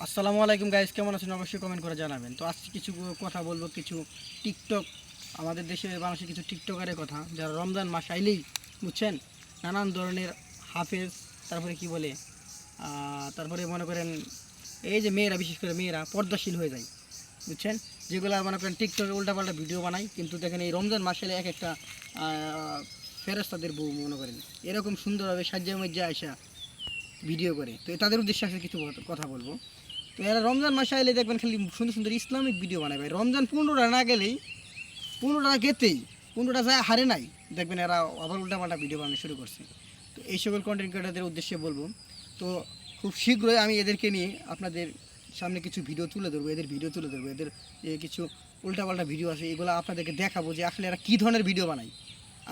আসসালামু আলাইকুম গাইজ কেমন আছেন? অবশ্যই কমেন্ট করে জানাবেন। তো আজকে কিছু কথা বলব, কিছু টিকটক আমাদের দেশে মানুষের কিছু টিকটকারের কথা। যারা রমজান মাস আইলেই, বুঝছেন? নানান ধরনের হাফেজ, তারপরে কি বলে তারপরে মনে করেন, এই যে মেয়েরা, বিশেষ করে মেয়েরা, পর্দাশীল হয়ে যায়, বুঝছেন? যেগুলো মনে করেন টিকটকে উল্টাপাল্টা ভিডিও বানায়, কিন্তু দেখেন এই রমজান মাসে এক একটা ফেরস্তাদের বউ, মনে করেন। এরকম সুন্দরভাবে সাজ্জা মজ্জা আসা ভিডিও করে। তো তাদের উদ্দেশ্যে আসলে কিছু কথা- কথা বলব। তো এরা রমজান মাসে এলে দেখবেন খালি সুন্দর সুন্দর ইসলামিক ভিডিও বানায় ভাই। রমজান পনেরোটা না গেলেই, পনেরোটা গেতেই, পনেরোটা যায় হারে নাই। দেখবেন এরা আবার উল্টাপাল্টা ভিডিও বানানো শুরু করছে। তো এই সকল কন্টেন্ট ক্রিয়েটারদের উদ্দেশ্যে বলব, তো খুব শীঘ্রই আমি এদেরকে নিয়ে আপনাদের সামনে কিছু ভিডিও তুলে ধরবো, এদের ভিডিও তুলে ধরবো, এদের কিছু উল্টাপাল্টা ভিডিও আছে, এগুলো আপনাদেরকে দেখাবো যে আসলে এরা কী ধরনের ভিডিও বানায়।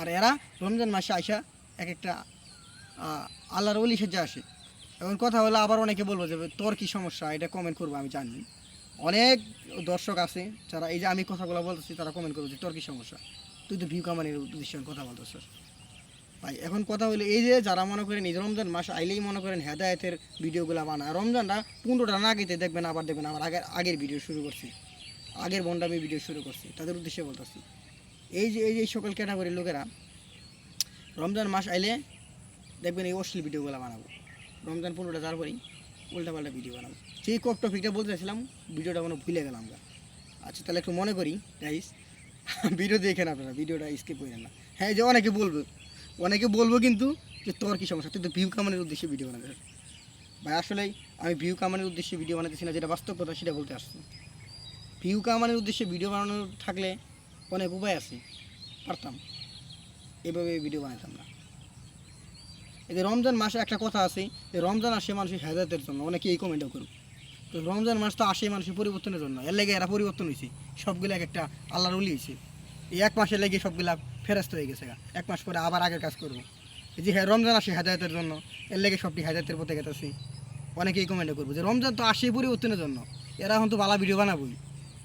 আর এরা রমজান মাসে আইসা এক একটা আল্লাহর অলি সেজা আসে। এখন কথা হলো আবার অনেকে বলব যে, তোর কি সমস্যা? এটা কমেন্ট করব, আমি জানি। অনেক দর্শক আছে যারা, এই যে আমি কথাগুলো বলতেছি, তারা কমেন্ট করব যে, তোর কি সমস্যা? তুই তো ভিউ কামানির উদ্দেশ্যে কথা বলতেছ। ভাই, এখন কথা হলো এই যে, যারা মনে করেন এই রমজান মাস আইলেই মনে করেন হেদায়তের ভিডিওগুলো বানায়। রমজানটা পনেরোটা না গেতে দেখবেন, আবার দেখবেন, আবার আগের আগের ভিডিও শুরু করছি। আগের বন্ডামি ভিডিও শুরু করছি, তাদের উদ্দেশ্যে বলতেছি। এই যে এই যে সকল ক্যাটাগরির লোকেরা, রমজান মাস আইলে দেখবেন এই অশ্লীল ভিডিওগুলো বানাবো। রমজান পনেরোটা যাওয়ার পরেই উল্টাপাল্টা ভিডিও বানাবো। সেই কপ টপিকটা বলতে চাইছিলাম, ভিডিওটা কোনো ভুলে গেলাম আমরা। আচ্ছা তাহলে একটু মনে করি গাইস ভিডিও দেখেন আপনারা, ভিডিওটা স্কিপ করেন না। হ্যাঁ যে অনেকে বলব অনেকে বলব কিন্তু যে তোর কী সমস্যা? তুই তো ভিউ কামানোর উদ্দেশ্যে ভিডিও বানাতে ভাই আসলেই আমি ভিউ কামানোর উদ্দেশ্যে ভিডিও বানাতেছি না, যেটা বাস্তব কথা সেটা বলতে আসছি। ভিউ কামানোর উদ্দেশ্যে ভিডিও বানানো থাকলে অনেক উপায় আছে, পারতাম। এভাবে ভিডিও বানাতাম না। এই যে রমজান মাসে একটা কথা আছে যে রমজান আসে মানুষের হেদায়তের জন্য। অনেকে এই কমেন্টও করুক। তো রমজান মাস তো আসে মানুষের পরিবর্তনের জন্য। এর লেগে এরা পরিবর্তন হয়েছে সবগুলো এক একটা আল্লাহর উলি হয়েছে এই এক মাসের লেগে সবগুলা ফেরস্ত হয়ে গেছে এক মাস পরে আবার আগের কাজ করব। যে হ্যাঁ রমজান আসে হেদায়তের জন্য, এর লেগে সবটি হেদায়তের পথে গেতেছি। অনেকেই কমেন্টও করব যে রমজান তো আসে পরিবর্তনের জন্য। এরা এখন তো ভালো ভিডিও বানাবোই।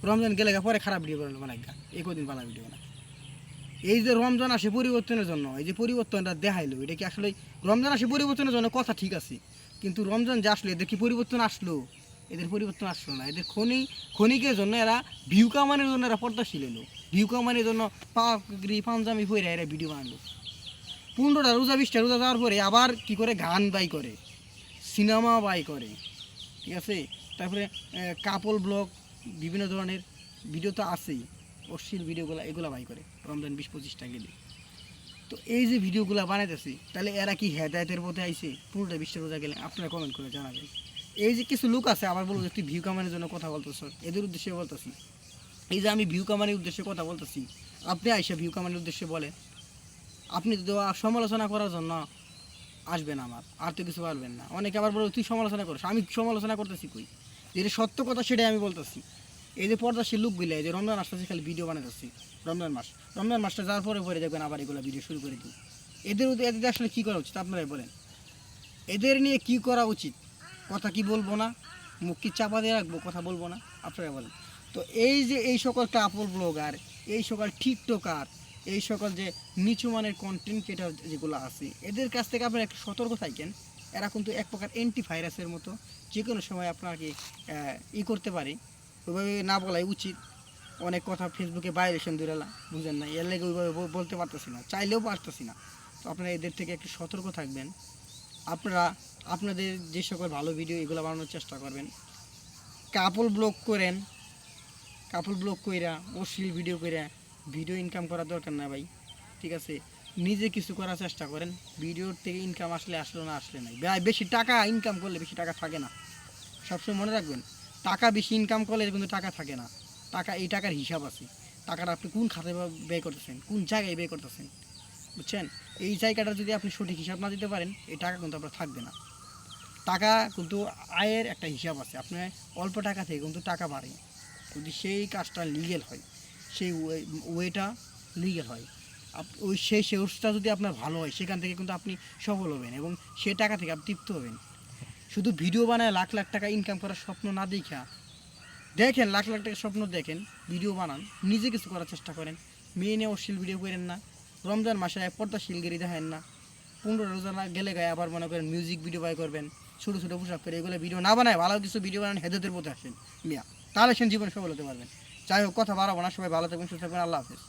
রমজান গেলে পরে খারাপ ভিডিও বানাই এই কদিন ভালো ভিডিও বানায় এই যে রমজান আসে পরিবর্তনের জন্য, এই যে পরিবর্তনটা দেখাইলো, এটা কি আসলে রমজান আসে পরিবর্তনের জন্য কথা ঠিক আছে? কিন্তু রমজান যে আসলো, এদের কি পরিবর্তন আসলো? এদের পরিবর্তন আসলো না। এদের খনি, খনিকের জন্য এরা ভিউ কামানের জন্য এরা পর্দাশীল এলো ভিউ কামানের জন্য পাগড়ি পাঞ্জামি পরে এরা ভিডিও বানালো। পনেরোটা রোজা, বিশটা রোজা যাওয়ার পরে আবার কি করে? গান বাই করে, সিনেমা বাই করে, ঠিক আছে? তারপরে কাপল ব্লগ বিভিন্ন ধরনের ভিডিও তো আছেই। অশ্লীল ভিডিওগুলো এগুলো বাই করে, রমজান বিশ পঁচিশটা গেলে। তো এই যে ভিডিওগুলো বানাইতেছি, তাহলে এরা কি হেদায়তের পথে আইছে? পুরোটা বিশটা রোজা গেলে আপনারা কমেন্ট করে জানাবেন। এই যে কিছু লোক আছে, আবার বলব যে তুই ভিউ কামানোর জন্য কথা বলতেছ, এদের উদ্দেশ্যে বলতেছি। এই যে আমি ভিউ কামানোর উদ্দেশ্যে কথা বলতেছি, আপনি আইসা ভিউ কামানোর উদ্দেশ্যে বলেন। আপনি তো সমালোচনা করার জন্য আসবেন আমার, আর তো কিছু পারবেন না। অনেকে আবার বলব তুই সমালোচনা করিস। আমি সমালোচনা করতেছি কই? যেটা সত্য কথা সেটাই আমি বলতেছি। এই যে পর্দাশীল লোকগুলো, এই যে রমজান আসতেছে খালি ভিডিও বানাতেছি রমজান মাস। রমজান মাসটা যাওয়ার পরে পরে দেখবেন আবার এগুলো ভিডিও শুরু করে দিই। এদের এদের আসলে কী করা উচিত? আপনারাই বলেন। এদের নিয়ে কি করা উচিত? কথা কি বলব না? মুখ কি চাপা দিয়ে রাখব? কথা বলব না? আপনারা বলেন। তো এই যে এই সকল কাপড় ব্লগার এই সকল টিকটকার এই সকল যে নিচু মানের কন্টেন্ট ক্রিয়েটার যেগুলো আছে, এদের কাছ থেকে আপনারা একটু সতর্ক থাকেন। এরা কিন্তু এক প্রকার অ্যান্টি ভাইরাসের মতো। যে কোনো সময় আপনাকে ই করতে পারে। ওইভাবে না বলাই উচিত। অনেক কথা ফেসবুকে ভাইরেশন দূরালা বুঝেন না। এর লেগে ওইভাবে বলতে পারতেছি না, চাইলেও পারতেছি না। তো আপনারা এদের থেকে একটু সতর্ক থাকবেন। আপনারা, আপনাদের যে সকল ভালো ভিডিও এগুলো বানানোর চেষ্টা করবেন। কাপল ব্লগ করেন কাপল ব্লগ কইরা, অশ্লীল ভিডিও কইরা ভিডিও ইনকাম করার দরকার না ভাই, ঠিক আছে? নিজে কিছু করার চেষ্টা করেন। ভিডিওর থেকে ইনকাম আসলে আসলো না, আসলে নাই। বেশি টাকা ইনকাম করলে বেশি টাকা থাকে না। সবসময় মনে রাখবেন টাকা বেশি ইনকাম করলে কিন্তু টাকা থাকে না। টাকা, এই টাকার হিসাব আছে। টাকাটা আপনি কোন খাতে ব্যয় করতেছেন? কোন জায়গায় ব্যয় করতেছেন? বুঝছেন? এই জায়গাটা যদি আপনি সঠিক হিসাব না দিতে পারেন, এই টাকা কিন্তু আপনার থাকবে না। টাকা কিন্তু আয়ের একটা হিসাব আছে। আপনার অল্প টাকা থেকে কিন্তু টাকা বাড়ে যদি সেই কাজটা লিগেল হয়, সেই ওয়েটা লিগেল হয় ওই সেই সোর্সটা যদি আপনার ভালো হয়, সেখান থেকে কিন্তু আপনি সফল হবেন এবং সে টাকা থেকে আপনি তৃপ্ত হবেন। শুধু ভিডিও বানায় লাখ লাখ টাকা ইনকাম করার স্বপ্ন না দেখা দেখেন, লাখ লাখ টাকা স্বপ্ন দেখেন, ভিডিও বানান, নিজে কিছু করার চেষ্টা করেন। মেয়ে নিয়ে অশ্লীল ভিডিও করেন না, রমজান মাসে পর্দা শিলগিরি দেখেন না। পনেরো রোজা গেলে গায়ে আবার মনে করেন মিউজিক ভিডিও বাই করবেন, ছোটো ছোটো পোশাক করে এগুলো ভিডিও না বানায়, ভালো কিছু ভিডিও বানান হেদাদের পথে আসেন। মিয়া, তাহলে সে জীবনে সফল হতে পারবেন। যাই হোক, কথা বাড়াবো না, সবাই ভালো থাকবেন, সুস্থ থাকবেন, আল্লাহ হাফিজ।